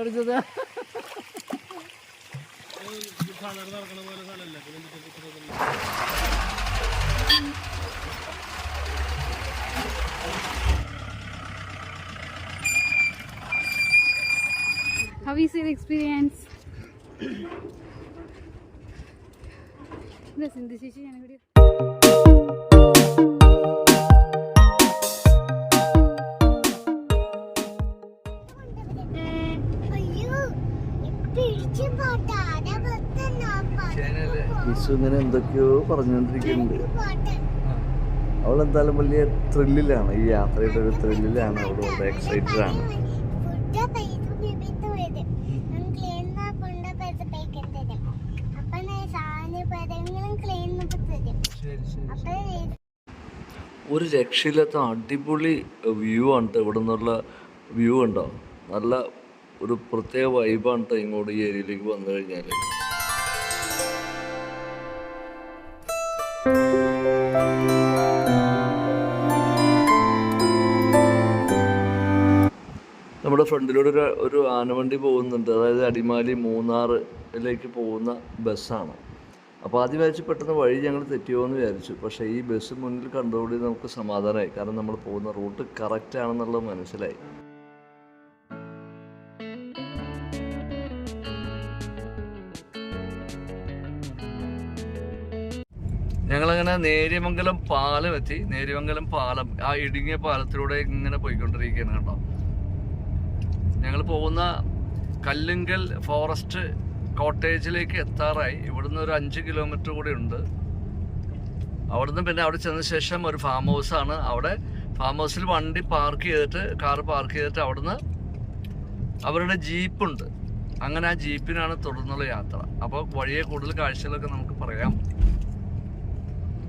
അടിച്ചത് How is your experience? Listen, this is ചേച്ചി ഞാൻ വിഷു ഇങ്ങനെ എന്തൊക്കെയോ പറഞ്ഞുകൊണ്ടിരിക്കുന്നുണ്ട്. അവൾ എന്തായാലും വലിയ ത്രില്ലിലാണ് ഈ യാത്രയുടെ ഒരു ത്രില്ലിലാണ് അവൾ വളരെ എക്സൈറ്റഡ് ആണ്. ഒരു രക്ഷയില്ലാത്ത അടിപൊളി വ്യൂ ആണ് ഇവിടെ നിന്നുള്ള വ്യൂ ഉണ്ടോ നല്ല ഒരു പ്രത്യേക വൈബാണ് ട്ടോ ഇങ്ങോട്ട് ഈ ഏരിയയിലേക്ക് വന്നു കഴിഞ്ഞാൽ നമ്മുടെ ഫ്രണ്ടിലൂടെ ഒരു ഒരു ആനവണ്ടി പോകുന്നുണ്ട്. അതായത് അടിമാലി മൂന്നാറിലേക്ക് പോകുന്ന ബസ്സാണ്. അപ്പോൾ ആദ്യം വിചാരിച്ച് പെട്ടെന്ന് വഴി ഞങ്ങൾ തെറ്റിയോ എന്ന് വിചാരിച്ചു. പക്ഷേ ഈ ബസ് മുന്നിൽ കണ്ടുകൂടി നമുക്ക് സമാധാനമായി. കാരണം നമ്മൾ പോകുന്ന റൂട്ട് കറക്റ്റ് ആണെന്നുള്ളത് മനസ്സിലായി. ഞങ്ങളങ്ങനെ നേര്യമംഗലം പാലം എത്തി. നേര്യമംഗലം പാലം. ആ ഇടുങ്ങിയ പാലത്തിലൂടെ ഇങ്ങനെ പോയിക്കൊണ്ടിരിക്കുകയാണ് കേട്ടോ. ഞങ്ങൾ പോകുന്ന കല്ലുങ്കൽ ഫോറസ്റ്റ് കോട്ടേജിലേക്ക് എത്താറായി. ഇവിടുന്ന് ഒരു അഞ്ച് കിലോമീറ്റർ കൂടി ഉണ്ട്. അവിടുന്ന് പിന്നെ അവിടെ ചെന്ന ശേഷം ഒരു ഫാം ഹൗസാണ് അവിടെ ഫാം ഹൗസിൽ വണ്ടി പാർക്ക് ചെയ്തിട്ട് കാർ പാർക്ക് ചെയ്തിട്ട് അവിടുന്ന് അവരുടെ ജീപ്പുണ്ട് അങ്ങനെ ആ ജീപ്പിനാണ് തുടർന്നുള്ള യാത്ര. അപ്പോൾ വഴിയെ കൂടുതൽ കാഴ്ചകളൊക്കെ നമുക്ക് പറയാം.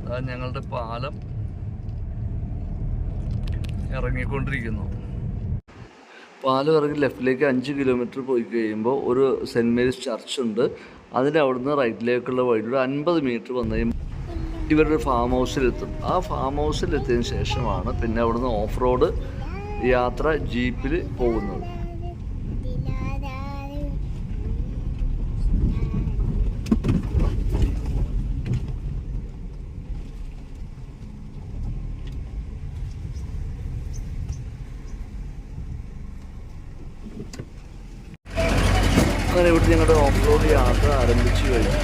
അതാ ഞങ്ങളുടെ പാലം ഇറങ്ങിക്കൊണ്ടിരിക്കുന്നു. പാലം ഇറങ്ങി ലെഫ്റ്റിലേക്ക് അഞ്ച് കിലോമീറ്റർ പോയി കഴിയുമ്പോൾ ഒരു സെന്റ് മേരീസ് ചർച്ച് ഉണ്ട്. അതിന്റെ അവിടുന്ന് റൈറ്റിലേക്കുള്ള വഴിയിലൂടെ അൻപത് മീറ്റർ വന്നു കഴിയുമ്പോൾ ഇവരുടെ ഫാം ഹൗസിലെത്തും ആ ഫാം ഹൗസിലെത്തിയതിന് ശേഷമാണ് പിന്നെ അവിടുന്ന് ഓഫ് റോഡ് യാത്ര ജീപ്പിൽ പോകുന്നത്. അങ്ങനെ ഇവിടെ ഞങ്ങളുടെ ഓഫ് റോഡ് യാത്ര ആരംഭിച്ചു കഴിഞ്ഞു.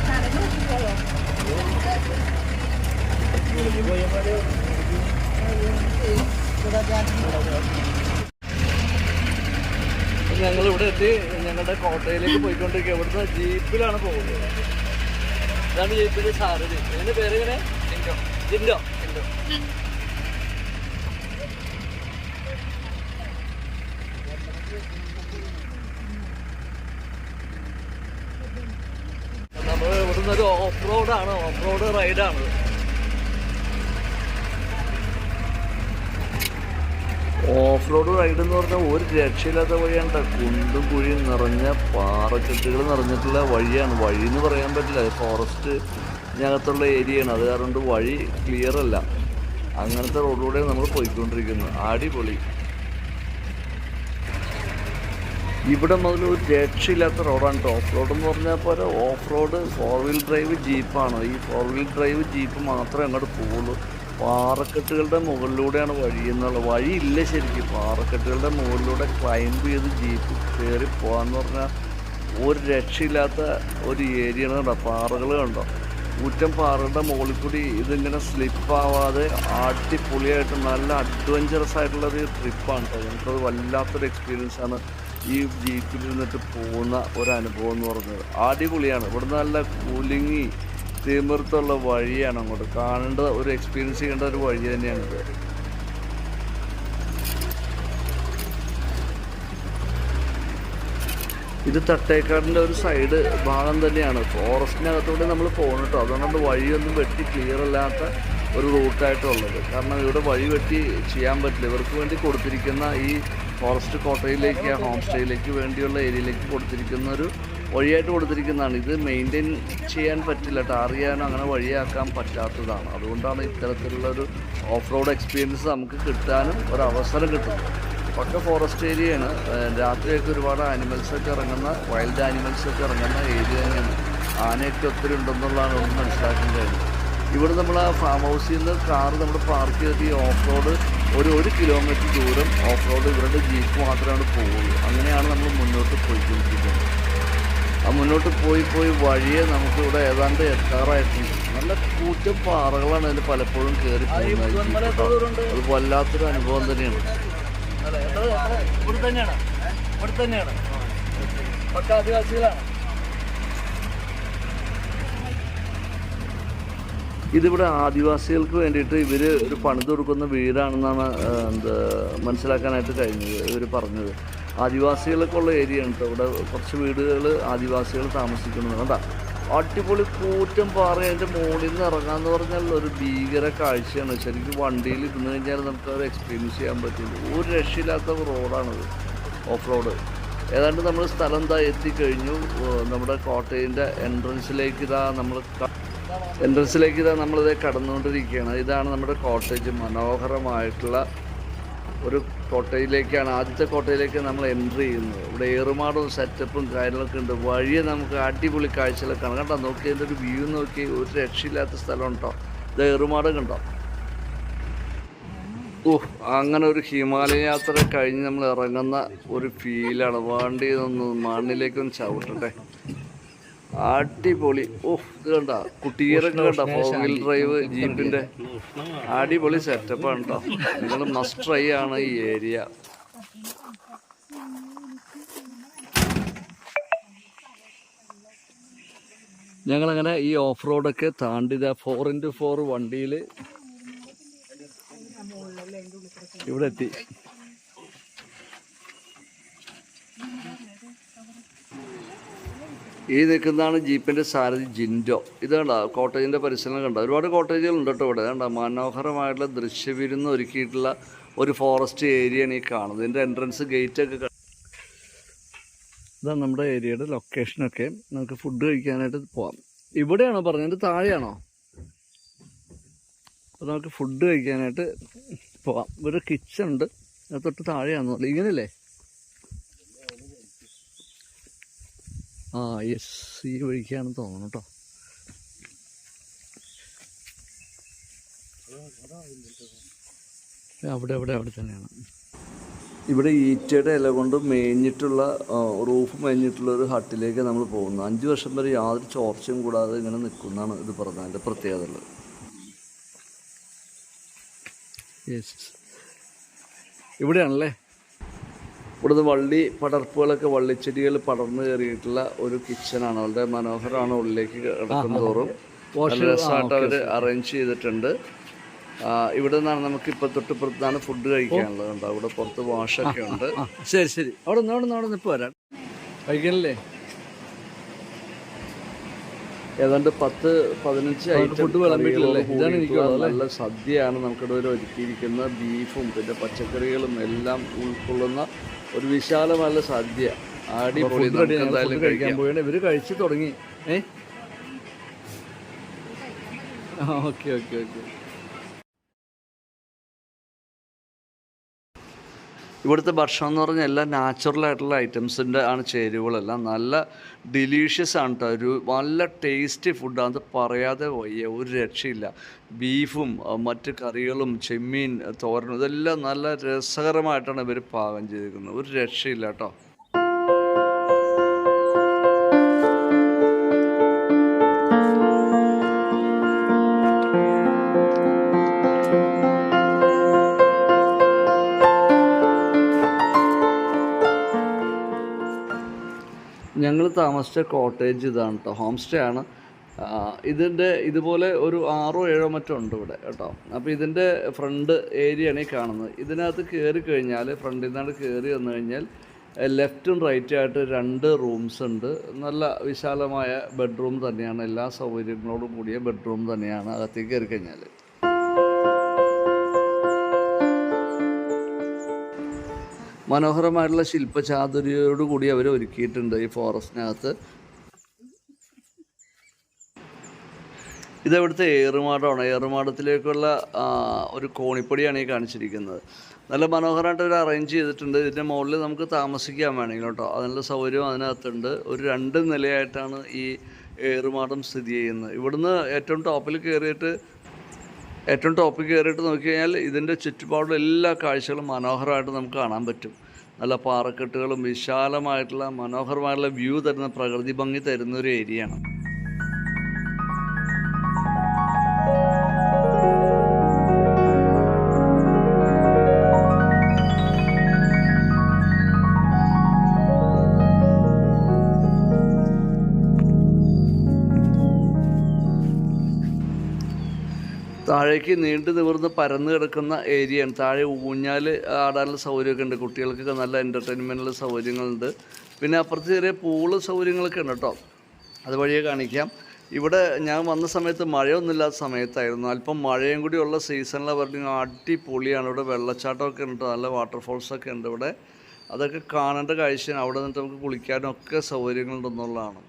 ഞങ്ങൾ ഇവിടെ എത്തി. ഞങ്ങളുടെ കോട്ടയിലേക്ക് പോയിക്കൊണ്ടിരിക്കുക ഇവിടുന്ന് ജീപ്പിലാണ് പോകുന്നത്. അതാണ് ജീപ്പിന്റെ സാരഥി. ഇതിന്റെ പേര് ഇങ്ങനെ ജിൻഡോ. നമ്മൾ ഒരു ഓഫ് റോഡാണ് ഓഫ് റോഡ് റൈഡാണ് ഓഫ് റോഡ് റൈഡ് എന്ന് പറഞ്ഞാൽ ഒരു രക്ഷയില്ലാത്ത വഴിയാണ്. കുണ്ടും കുഴിയും നിറഞ്ഞ പാറക്കെട്ടുകൾ നിറഞ്ഞിട്ടുള്ള വഴിയാണ്. വഴി എന്ന് പറയാൻ പറ്റില്ല. ഫോറസ്റ്റ് ഞകത്തുള്ള ഏരിയയാണ് അത് കാരണം വഴി ക്ലിയർ അല്ല. അങ്ങനത്തെ റോഡിലൂടെ നമ്മൾ പോയിക്കൊണ്ടിരിക്കുന്നത്. അടിപൊളി. ഇവിടെ മുതൽ ഒരു രക്ഷയില്ലാത്ത റോഡാണ് ഓഫ് റോഡ് എന്ന് പറഞ്ഞാൽ പോലെ off road four wheel drive ജീപ്പാണ് ഈ ഫോർ വീൽ ഡ്രൈവ് ജീപ്പ് മാത്രമേ അങ്ങോട്ട് പോകുള്ളൂ പാറക്കെട്ടുകളുടെ മുകളിലൂടെയാണ് വഴി എന്നുള്ള വഴിയില്ല ശരിക്കും. പാറക്കെട്ടുകളുടെ മുകളിലൂടെ ക്ലൈംബ് ചെയ്ത് ജീപ്പ് കയറി പോകാമെന്ന് പറഞ്ഞാൽ ഒരു രക്ഷയില്ലാത്ത ഒരു ഏരിയയാണ് കണ്ടോ പാറകൾ കണ്ടോ? ഊറ്റം പാറകളുടെ മുകളിൽ കൂടി ഇതിങ്ങനെ സ്ലിപ്പാവാതെ അടിപൊളിയായിട്ട് നല്ല അഡ്വഞ്ചറസ് ആയിട്ടുള്ളൊരു ട്രിപ്പാണ് കേട്ടോ. എനിക്കത് വല്ലാത്തൊരു എക്സ്പീരിയൻസ് ആണ്. ഈ ജീപ്പിൽ നിന്നിട്ട് പോകുന്ന ഒരു അനുഭവം എന്ന് പറഞ്ഞത് അടിപൊളിയാണ്. ഇവിടുന്ന് നല്ല കുലുങ്ങി തിമിർത്തുള്ള വഴിയാണ് അങ്ങോട്ട്. കാണേണ്ട ഒരു എക്സ്പീരിയൻസ് ചെയ്യേണ്ട ഒരു വഴി തന്നെയാണിത് ഇത്. തട്ടേക്കാടിന്റെ ഒരു സൈഡ് ഭാഗം തന്നെയാണ്. ഫോറസ്റ്റിനകത്തൂടെ നമ്മൾ പോകണം കേട്ടോ അതുകൊണ്ട് വഴിയൊന്നും വെട്ടി ക്ലിയർ അല്ലാത്ത ഒരു റൂട്ടായിട്ടുള്ളത് കാരണം ഇവിടെ വഴി വെട്ടി ചെയ്യാൻ പറ്റില്ല. ഇവർക്ക് വേണ്ടി കൊടുത്തിരിക്കുന്ന ഈ ഫോറസ്റ്റ് കോട്ടയിലേക്ക് ഹോം സ്റ്റേയിലേക്ക് വേണ്ടിയുള്ള ഏരിയയിലേക്ക് കൊടുത്തിരിക്കുന്ന ഒരു വഴിയായിട്ട് കൊടുത്തിരിക്കുന്നതാണ്. ഇത് മെയിന്റെയിൻ ചെയ്യാൻ പറ്റില്ല ടാർ ചെയ്യാനോ അങ്ങനെ വഴിയാക്കാൻ പറ്റാത്തതാണ്. അതുകൊണ്ടാണ് ഇത്തരത്തിലുള്ള ഒരു ഓഫ് റോഡ് എക്സ്പീരിയൻസ് നമുക്ക് കിട്ടാനും ഒരു അവസരം കിട്ടുന്നത്. പക്ക ഫോറസ്റ്റ് ഏരിയയാണ് രാത്രിയൊക്കെ ഒരുപാട് ആനിമൽസൊക്കെ ഇറങ്ങുന്ന വൈൽഡ് ആനിമൽസൊക്കെ ഇറങ്ങുന്ന ഏരിയ തന്നെയാണ്. ആനയൊക്കെ ഒത്തിരി ഉണ്ടെന്നുള്ളതാണ് നമുക്ക് മനസ്സിലാക്കാൻ ഇവിടെ നമ്മൾ ആ ഫാം ഹൗസിൽ നിന്ന് കാറ് നമ്മൾ പാർക്ക് ചെയ്തിട്ട് ഈ ഓഫ് റോഡ് ഒരു ഒരു കിലോമീറ്റർ ദൂരം ഓഫ് റോഡ് ഇവരുടെ ജീപ്പ് മാത്രമാണ് പോകുള്ളൂ അങ്ങനെയാണ് നമ്മൾ മുന്നോട്ട് പോയിക്കൊണ്ടിരിക്കുന്നത്. ആ മുന്നോട്ട് പോയി പോയി വഴിയെ നമുക്കിവിടെ ഏതാണ്ട് എത്താറായിട്ടുണ്ട്. നല്ല കൂറ്റം പാറകളാണ് അതിൽ പലപ്പോഴും കയറി പോകുന്നത്. അത് വല്ലാത്തൊരു അനുഭവം തന്നെയാണ്. ഇവിടെ തന്നെയാണ് ഇവിടെ തന്നെയാണ് പക്ക ആദിവാസികളാണ്. ഇതിവിടെ ആദിവാസികൾക്ക് വേണ്ടിയിട്ട് ഇവർ ഒരു പണിത് കൊടുക്കുന്ന വീടാണെന്നാണ് എന്താ മനസ്സിലാക്കാനായിട്ട് കഴിഞ്ഞത് ഇവർ പറഞ്ഞത്. ആദിവാസികൾക്കുള്ള ഏരിയ ഉണ്ട് ഇവിടെ കുറച്ച് വീടുകൾ ആദിവാസികൾ താമസിക്കുന്നതാണ് കേട്ടോ അടിപൊളി കൂറ്റം പാറ അതിന്റെ മുകളിൽ നിന്ന് ഇറങ്ങാന്ന് പറഞ്ഞാൽ ഒരു ഭീകര കാഴ്ചയാണ്. ശരിക്കും വണ്ടിയിൽ ഇരുന്ന് കഴിഞ്ഞാൽ നമുക്ക് അത് എക്സ്പീരിയൻസ് ചെയ്യാൻ പറ്റുള്ളൂ. ഒരു രക്ഷയില്ലാത്ത റോഡാണത് ഓഫ് റോഡ് ഏതാണ്ട് നമ്മൾ സ്ഥലം ഇതാ എത്തിക്കഴിഞ്ഞു നമ്മുടെ കോട്ടയിന്റെ എൻട്രൻസിലേക്ക് ഇതാ നമ്മൾ എൻട്രൻസിലേക്ക് ഇതാ നമ്മളിത് കടന്നുകൊണ്ടിരിക്കുകയാണ്. ഇതാണ് നമ്മുടെ കോട്ടേജ് മനോഹരമായിട്ടുള്ള ഒരു കോട്ടയിലേക്കാണ്. ആദ്യത്തെ കോട്ടയിലേക്ക് നമ്മൾ എൻട്രി ചെയ്യുന്നത്. ഇവിടെ ഏറുമാടും സെറ്റപ്പും കാര്യങ്ങളൊക്കെ ഉണ്ട്. വഴിയെ നമുക്ക് അടിപൊളി കാഴ്ചകളൊക്കെ കാണാം. കണ്ടോ? നോക്കി അതിന്റെ ഒരു വ്യൂ നോക്കി. ഒരു രക്ഷയില്ലാത്ത സ്ഥലം ഉണ്ടോ? ഇത് ഏറുമാട് കണ്ടോ? ഓഹ് അങ്ങനെ ഒരു ഹിമാലയ യാത്ര കഴിഞ്ഞ് നമ്മൾ ഇറങ്ങുന്ന ഒരു ഫീലാണ് വണ്ടി ഒന്ന് മണ്ണിലേക്കൊന്ന് ചവിട്ടട്ടെ. അടിപൊളി. ഓ ഇത് കണ്ട? കുട്ടീരൊക്കെ കണ്ട? ഫോർ വീൽ ഡ്രൈവ് ജീപ്പിന്റെ അടിപൊളി സെറ്റപ്പാണ് കേട്ടോ നിങ്ങൾ മസ്റ്റ് ട്രൈ ആണ് ഈ ഏരിയ ഞങ്ങളങ്ങനെ ഈ ഓഫ് റോഡൊക്കെ താണ്ടി ഫോർ ഇന്റു ഫോർ വണ്ടിയിൽ ഇവിടെ എത്തി. ഈ നിൽക്കുന്നതാണ് ജീപ്പിന്റെ സാരഥി ജിൻഡോ. ഇത് കണ്ട കോട്ടേജിന്റെ പരിസരം കണ്ട ഒരുപാട് കോട്ടേജുകളുണ്ട് കേട്ടോ ഇവിടെ. കണ്ട? മനോഹരമായിട്ടുള്ള ദൃശ്യവിരുന്ന് ഒരുക്കിയിട്ടുള്ള ഒരു ഫോറസ്റ്റ് ഏരിയയാണ് ഈ കാണുന്നത്. ഇതിന്റെ എൻട്രൻസ് ഗേറ്റ് ഒക്കെ ഇതാണ് നമ്മുടെ ഏരിയയുടെ ലൊക്കേഷനൊക്കെ നമുക്ക് ഫുഡ് കഴിക്കാനായിട്ട് പോവാം. ഇവിടെയാണോ പറഞ്ഞത്? താഴെയാണോ? അപ്പോൾ നമുക്ക് ഫുഡ് കഴിക്കാനായിട്ട് പോവാം. ഇവിടെ കിച്ചൺ ഉണ്ട്. തൊട്ട് താഴെയാണെന്ന് പറഞ്ഞു ഇങ്ങനെയല്ലേ? ആ യെസ് ഈ വഴിക്കാണെന്ന് തോന്നുന്നു കേട്ടോ അവിടെ അവിടെ അവിടെ തന്നെയാണ്. ഇവിടെ ഈറ്റയുടെ ഇല കൊണ്ട് മേഞ്ഞിട്ടുള്ള റൂഫ് മേഞ്ഞിട്ടുള്ള ഒരു ഹട്ടിലേക്ക് നമ്മൾ പോകുന്നു അഞ്ച് വർഷം വരെ യാതൊരു ചോർച്ചയും കൂടാതെ ഇങ്ങനെ നിൽക്കുന്നതാണ് ഇത് പറഞ്ഞത് അതിന്റെ പ്രത്യേകത ഉള്ളത്. ഇവിടെയാണല്ലേ? ഇവിടുന്ന് വള്ളി പടർപ്പുകളൊക്കെ വള്ളിച്ചെടികൾ പടർന്നു കയറിയിട്ടുള്ള ഒരു കിച്ചണാണ് വളരെ മനോഹരമാണ് ഉള്ളിലേക്ക് കിടക്കും തോറും. നല്ല രസമായിട്ട് അവർ അറേഞ്ച് ചെയ്തിട്ടുണ്ട്. ഇവിടെ നിന്നാണ് നമുക്ക് ഇപ്പൊ തൊട്ടിപ്പുറത്താണ് ഫുഡ് കഴിക്കാനുള്ളത് കണ്ടോ? അവിടെ പുറത്ത് വാഷൊക്കെ ഉണ്ട്. ശരി ശരി. അവിടെ നിന്ന് അവിടെ നിന്ന് അവിടെ നിന്ന് ഇപ്പൊ വരാം. കഴിക്കണല്ലേ? ഏതാണ്ട് പത്ത് പതിനഞ്ച് ഫുഡ് വിളമ്പിട്ടില്ലല്ലേ ഇതാണ് എനിക്ക് നല്ല സദ്യയാണ്. നമുക്കിവിടെ ഒരു ഒരുക്കിയിരിക്കുന്ന ബീഫും പിന്നെ പച്ചക്കറികളും എല്ലാം ഉൾക്കൊള്ളുന്ന ഒരു വിശാലമായ സദ്യ അടിപൊളി എന്തായാലും കഴിക്കാൻ പോയാണ് ഇവർ കഴിച്ചു തുടങ്ങി. ഏ? Okay okay okay. ഇവിടുത്തെ ഭക്ഷണം എന്ന് പറഞ്ഞാൽ എല്ലാം നാച്ചുറൽ ആയിട്ടുള്ള ഐറ്റംസിന്റെ ആണ് ചേരുവകളെല്ലാം. നല്ല ഡിലീഷ്യസ് ആണ് കേട്ടോ ഒരു നല്ല ടേസ്റ്റി ഫുഡാണ് അത് പറയാതെ വയ്യ. ഒരു രക്ഷയില്ല. ബീഫും മറ്റ് കറികളും ചെമ്മീൻ തോരനും ഇതെല്ലാം നല്ല രസകരമായിട്ടാണ് ഇവർ പാകം ചെയ്തിരിക്കുന്നത്. ഒരു രക്ഷയില്ല കേട്ടോ താമസിച്ച കോട്ടേജ് ഇതാണ് കേട്ടോ ഹോം സ്റ്റേ ആണ് ഇതിന്റെ ഇതുപോലെ ഒരു ആറോ ഏഴോ മറ്റോ ഉണ്ട് ഇവിടെ കേട്ടോ. അപ്പോൾ ഇതിന്റെ ഫ്രണ്ട് ഏരിയയാണ് ഈ കാണുന്നത്. ഇതിനകത്ത് കയറി കഴിഞ്ഞാൽ ഫ്രണ്ടിൽ നിന്നാണ് കയറി വന്നു കഴിഞ്ഞാൽ ലെഫ്റ്റും റൈറ്റും ആയിട്ട് രണ്ട് റൂംസ് ഉണ്ട്. നല്ല വിശാലമായ ബെഡ്റൂം തന്നെയാണ്. എല്ലാ സൗകര്യങ്ങളോടും കൂടിയ ബെഡ്റൂം തന്നെയാണ് അകത്തേക്ക് കയറി കഴിഞ്ഞാൽ മനോഹരമായിട്ടുള്ള ശില്പചാതുരിയോട് കൂടി അവർ ഒരുക്കിയിട്ടുണ്ട് ഈ ഫോറസ്റ്റിനകത്ത്. ഇതവിടുത്തെ ഏറുമാടമാണ് ഏറുമാടത്തിലേക്കുള്ള ഒരു കോണിപ്പടിയാണ് ഈ കാണിച്ചിരിക്കുന്നത്. നല്ല മനോഹരമായിട്ട് ഒരു അറേഞ്ച് ചെയ്തിട്ടുണ്ട്. ഇതിന്റെ മുകളിൽ നമുക്ക് താമസിക്കാൻ വേണമെങ്കിൽ കേട്ടോ. അതിനുള്ള സൗകര്യം അതിനകത്തുണ്ട്. ഒരു രണ്ട് നിലയായിട്ടാണ് ഈ ഏറുമാടം സ്ഥിതി ചെയ്യുന്നത്. ഇവിടുന്ന് ഏറ്റവും ടോപ്പിൽ കയറിയിട്ട് ഏറ്റവും ടോപ്പിൽ കയറിയിട്ട് നോക്കി കഴിഞ്ഞാൽ ഇതിന്റെ ചുറ്റുപാടുള്ള എല്ലാ കാഴ്ചകളും മനോഹരമായിട്ട് നമുക്ക് കാണാൻ പറ്റും. നല്ല പാറക്കെട്ടുകളും വിശാലമായിട്ടുള്ള മനോഹരമായിട്ടുള്ള വ്യൂ തരുന്ന പ്രകൃതി ഭംഗി തരുന്ന ഒരു ഏരിയയാണ് താഴേക്ക് നീണ്ടു നിവർന്ന് പരന്ന് കിടക്കുന്ന ഏരിയയാണ്. താഴെ ഊഞ്ഞാൽ ആടാനുള്ള സൗകര്യമൊക്കെ ഉണ്ട്. കുട്ടികൾക്കൊക്കെ നല്ല എന്റർടൈൻമെന്റുള്ള സൗകര്യങ്ങളുണ്ട്. പിന്നെ അപ്പുറത്ത് ചെറിയ പൂൾ സൗകര്യങ്ങളൊക്കെ ഉണ്ട് കേട്ടോ. അതുവഴിയെ കാണിക്കാം. ഇവിടെ ഞാൻ വന്ന സമയത്ത് മഴയൊന്നുമില്ലാത്ത സമയത്തായിരുന്നു. അല്പം മഴയും കൂടി ഉള്ള സീസണിലെ പറഞ്ഞാൽ അടിപൊളിയാണ്. ഇവിടെ വെള്ളച്ചാട്ടമൊക്കെ ഉണ്ട്. നല്ല വാട്ടർഫോൾസൊക്കെ ഉണ്ട് ഇവിടെ. അതൊക്കെ കാണേണ്ട കാഴ്ചയാണ്. അവിടെ നിന്നിട്ട് നമുക്ക് കുളിക്കാനും ഒക്കെ സൗകര്യങ്ങളുണ്ടെന്നുള്ളതാണ്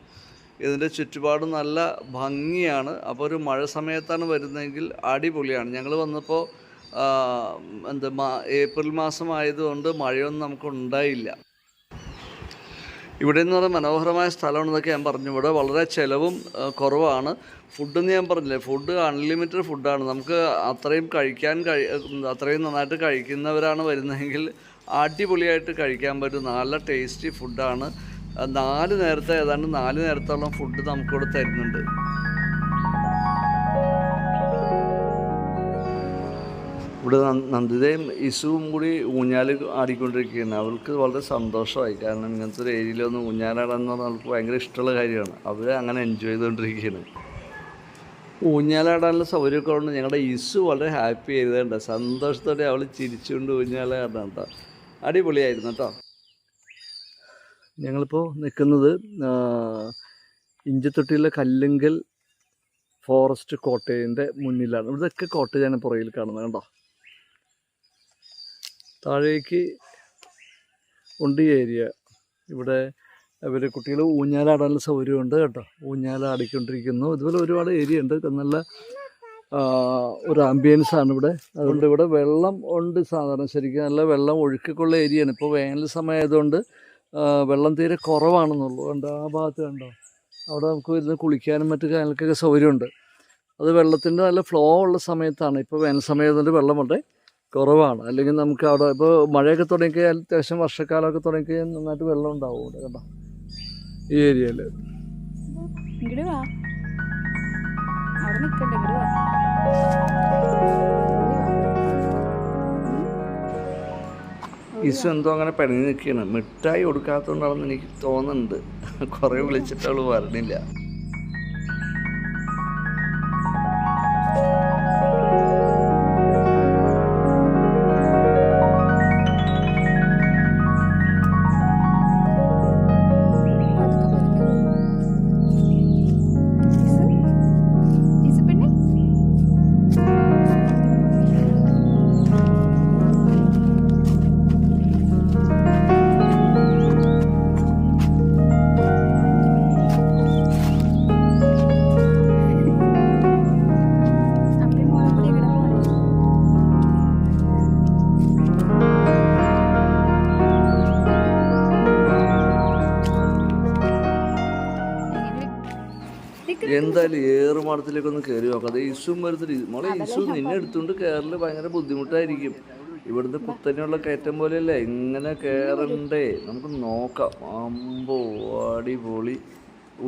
ഇതിന്റെ ചുറ്റുപാട് നല്ല ഭംഗിയാണ്. അപ്പോൾ ഒരു മഴ സമയത്താണ് വരുന്നതെങ്കിൽ അടിപൊളിയാണ്. ഞങ്ങൾ വന്നപ്പോൾ എന്ത് മാ ഏപ്രിൽ മാസം ആയതുകൊണ്ട് മഴയൊന്നും നമുക്ക് ഉണ്ടായില്ല. ഇവിടെ എന്ന് പറഞ്ഞാൽ മനോഹരമായ സ്ഥലമാണെന്നൊക്കെ ഞാൻ പറഞ്ഞു. ഇവിടെ വളരെ ചിലവും കുറവാണ്. ഫുഡെന്ന് ഞാൻ പറഞ്ഞില്ലേ ഫുഡ് അൺലിമിറ്റഡ് ഫുഡാണ് നമുക്ക് അത്രയും കഴിക്കാൻ കഴി അത്രയും നന്നായിട്ട് കഴിക്കുന്നവരാണ് വരുന്നതെങ്കിൽ അടിപൊളിയായിട്ട് കഴിക്കാൻ പറ്റും. നല്ല ടേസ്റ്റി ഫുഡാണ് നാല് നേരത്തെ ഏതാണ്ട് നാല് നേരത്തോളം ഫുഡ് നമുക്കിവിടെ തരുന്നുണ്ട്. ഇവിടെ നന്ദ- നന്ദിതയും ഇസുവും കൂടി ഊഞ്ഞാൽ ആടിക്കൊണ്ടിരിക്കുകയാണ്. അവൾക്ക് വളരെ സന്തോഷമായി. കാരണം ഇങ്ങനത്തെ ഒരു ഏരിയയിലൊന്ന് ഊഞ്ഞാലാടാന്ന് പറഞ്ഞാൽ അവൾക്ക് ഭയങ്കര ഇഷ്ടമുള്ള കാര്യമാണ്. അവർ അങ്ങനെ എൻജോയ് ചെയ്തുകൊണ്ടിരിക്കുകയാണ്. ഊഞ്ഞാലാടാനുള്ള സൗകര്യമൊക്കെ ഉണ്ട് ഞങ്ങളുടെ ഇസു വളരെ ഹാപ്പി ആയതുകൊണ്ട് സന്തോഷത്തോടെ അവൾ ചിരിച്ചുകൊണ്ട് ഊഞ്ഞാലാടാൻ കേട്ടോ. അടിപൊളിയായിരുന്നു കേട്ടോ. ഞങ്ങളിപ്പോൾ നിൽക്കുന്നത് ഇഞ്ചിത്തൊട്ടിയിലെ കല്ലുങ്കൽ ഫോറസ്റ്റ് കോട്ടയിന്റെ മുന്നിലാണ്. ഇവിടെയൊക്കെ കോട്ടയാണ് പുറകിൽ കാണുന്നത് കണ്ടോ? താഴേക്ക് ഉണ്ട് ഏരിയ. ഇവിടെ ഇവർ കുട്ടികൾ ഊഞ്ഞാലാടാനുള്ള സൗകര്യമുണ്ട് കേട്ടോ. ഊഞ്ഞാലാടിക്കൊണ്ടിരിക്കുന്നു ഇതുപോലെ ഒരുപാട് ഏരിയ ഉണ്ട്. നല്ല ഒരു ആംബിയൻസ് ആണ് ഇവിടെ. അതുകൊണ്ട് ഇവിടെ വെള്ളം ഉണ്ട് സാധാരണ ശരിക്കും. നല്ല വെള്ളം ഒഴുക്കൊക്കെയുള്ള ഏരിയയാണ്. ഇപ്പോൾ വേനൽ സമയമായതുകൊണ്ട് വെള്ളം തീരെ കുറവാണെന്നുള്ളൂ. കണ്ടോ? ആ ഭാഗത്ത് കണ്ടോ? അവിടെ നമുക്ക് ഇരുന്ന് കുളിക്കാനും മറ്റു കാര്യങ്ങൾക്കൊക്കെ സൗകര്യമുണ്ട്. അത് വെള്ളത്തിന്റെ നല്ല ഫ്ലോ ഉള്ള സമയത്താണ്. ഇപ്പോൾ വേനൽ സമയത്തിന്റെ വെള്ളം വളരെ കുറവാണ്. അല്ലെങ്കിൽ നമുക്ക് അവിടെ ഇപ്പോൾ മഴയൊക്കെ തുടങ്ങിക്കഴിഞ്ഞാൽ അത്യാവശ്യം വർഷക്കാലമൊക്കെ തുടങ്ങിക്കഴിഞ്ഞാൽ നന്നായിട്ട് വെള്ളം ഉണ്ടാവും ഇവിടെ കേട്ടോ ഈ ഏരിയയിൽ അവിടെ നിൽക്കണ്ട ഇസു എന്തോ അങ്ങനെ പിണങ്ങി നിൽക്കുകയാണ്. മിഠായി കൊടുക്കാത്തതുകൊണ്ടാണെന്ന് എനിക്ക് തോന്നുന്നുണ്ട്. കുറേ വിളിച്ചിട്ട് അവൾ വരണില്ല എന്തായാലും ഏറുമാടത്തിലേക്കൊന്ന് കയറി നോക്കാം. അത് ഇസും വരുന്നില്ല മോളെ ഇസു നിന്നെ എടുത്തുകൊണ്ട് കയറൽ ഭയങ്കര ബുദ്ധിമുട്ടായിരിക്കും. ഇവിടുന്ന് കുത്തനെയുള്ള കയറ്റം പോലെയല്ല? എങ്ങനെ കയറണ്ടേ നമുക്ക് നോക്കാം. അമ്പോ അടിപൊളി.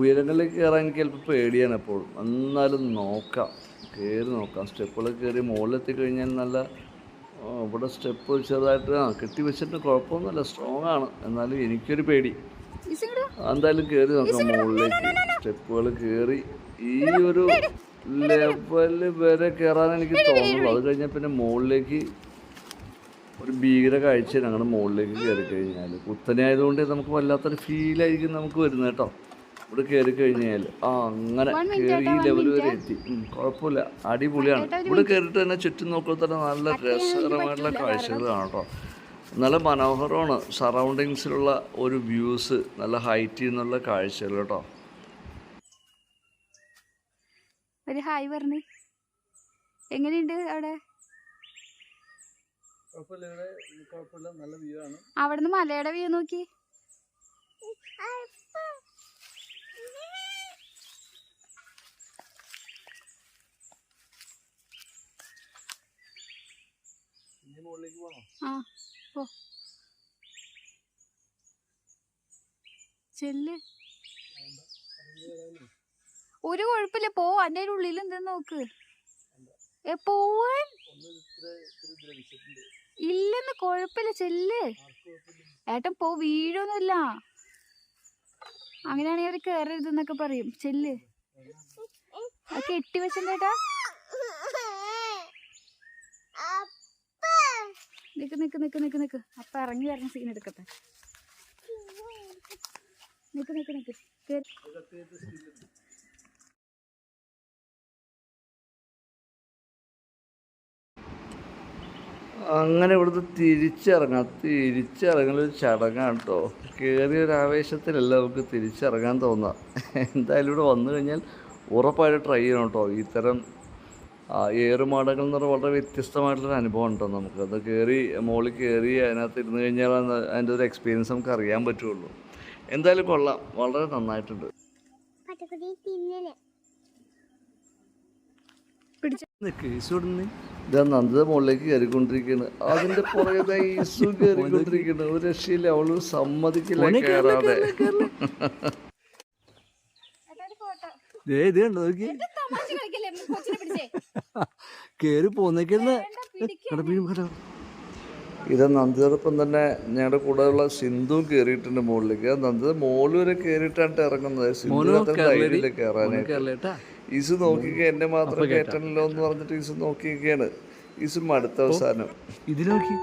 ഉയരങ്ങളിലേക്ക് കയറാൻ എനിക്ക് ചിലപ്പോൾ പേടിയാണ് എപ്പോഴും. എന്നാലും നോക്കാം. കയറി നോക്കാം. സ്റ്റെപ്പുകൾ കയറി മുകളിലെത്തി കഴിഞ്ഞാൽ നല്ല ഇവിടെ സ്റ്റെപ്പ് ചെറുതായിട്ട് ആ കെട്ടി വെച്ചിട്ട് കുഴപ്പമൊന്നുമില്ല. സ്ട്രോങ് ആണ്. എന്നാലും എനിക്കൊരു പേടി. എന്തായാലും കയറി നോക്കാം മുകളിലേക്ക് സ്റ്റെപ്പുകൾ കയറി ഈ ഒരു ലെവൽ വരെ കയറാൻ എനിക്ക് തോന്നുന്നു. അത് കഴിഞ്ഞാൽ പിന്നെ മുകളിലേക്ക് ഒരു ഭീകര കാഴ്ച ഞങ്ങളുടെ മുകളിലേക്ക് കയറി കഴിഞ്ഞാൽ കുത്തനെ ആയതുകൊണ്ട് നമുക്ക് വല്ലാത്തൊരു ഫീലായിരിക്കും നമുക്ക് വരുന്നത് കേട്ടോ. ഇവിടെ കയറി കഴിഞ്ഞാൽ ആ അങ്ങനെ കയറി ഈ ലെവൽ വരെ എത്തി. കുഴപ്പമില്ല. അടിപൊളിയാണ്. ഇവിടെ കയറിയിട്ട് തന്നെ ചുറ്റും നോക്കുമ്പോൾ തന്നെ നല്ല രസകരമായിട്ടുള്ള കാഴ്ചകൾ കാണട്ടോ കേട്ടോ. നല്ല മനോഹരമാണ് സറൗണ്ടിങ്സിലുള്ള ഒരു വ്യൂസ് നല്ല ഹൈറ്റിൽ നിന്നുള്ള കാഴ്ചകൾ കേട്ടോ. ഒരു ഹായ് പറഞ്ഞ്. എങ്ങനെയുണ്ട് അവിടെ? അവിടുന്ന് മലയുടെ വ്യൂ നോക്കി. ആ പോ. ചെല്ല്. ഒരു കുഴപ്പമില്ല. പോ അതിന്റെ ഉള്ളിൽ എന്തെന്ന് നോക്ക്. പോവാൻ? ഇല്ലെന്ന് കുഴപ്പമില്ല. ചെല്ല്. ഏട്ടൻ പോ വീഴൊന്നുമില്ല. അങ്ങനെയാണെങ്കിൽ അവർ കയറരുതെന്നൊക്കെ പറയും. ചെല്ല്. എട്ടി കെട്ടി വെച്ചിട്ടേട്ടാ നിക്ക് നിക്ക് നിക്ക് നിക്ക് നിക്ക്. അപ്പ ഇറങ്ങി വരുന്ന സീൻ എടുക്കട്ടെ. നിക്ക് നിക്ക് നിക്ക്. അങ്ങനെ ഇവിടുന്ന് തിരിച്ചിറങ്ങാം. തിരിച്ചിറങ്ങൽ ഒരു ചടങ്ങാണ് കേട്ടോ കയറിയ ഒരു ആവേശത്തിലല്ല നമുക്ക് തിരിച്ചിറങ്ങാൻ തോന്നാം. എന്തായാലും ഇവിടെ വന്നു കഴിഞ്ഞാൽ ഉറപ്പായിട്ട് ട്രൈ ചെയ്യണം കേട്ടോ ഇത്തരം ഏറുമാടകൾ എന്ന് പറഞ്ഞാൽ വളരെ വ്യത്യസ്തമായിട്ടുള്ളൊരു അനുഭവം ഉണ്ടോ നമുക്ക്. അത് കയറി മുകളിൽ കയറി അതിനകത്ത് ഇരുന്ന് കഴിഞ്ഞാൽ അതിന്റെ ഒരു എക്സ്പീരിയൻസ് നമുക്ക് അറിയാൻ പറ്റുള്ളൂ. എന്തായാലും കൊള്ളാം. വളരെ നന്നായിട്ടുണ്ട്. നിക്ക്. ഈസു. ഇതാ നന്ദിത മുകളിലേക്ക് കയറിക്കൊണ്ടിരിക്കുന്നു അതിന്റെ പുറകെ ഈസു കയറിക്കൊണ്ടിരിക്കുന്നു ഒരു രക്ഷയില്ല. അവൾ സമ്മതിക്കില്ല കയറാതെ ദേ ഇത് കണ്ടോ നോക്കി കേറി പോന്നേക്കുന്ന ഇത് നന്ദിതോടൊപ്പം തന്നെ ഞങ്ങളുടെ കൂടെയുള്ള സിന്ധു കേറിയിട്ടുണ്ട് മുകളിലേക്ക്. നന്ദിത മോൾ വരെ കയറിയിട്ടാണ് ഇറങ്ങുന്നത്. സിന്ധു ധൈര്യമില്ല കയറാനായിട്ട് ഈസു നോക്കിക്ക എന്നെ മാത്രം കയറ്റണല്ലോ എന്ന് പറഞ്ഞിട്ട് ഈസു നോക്കിയൊക്കെയാണ് ഈസു അടുത്ത അവസാനം. ഇത് നോക്കി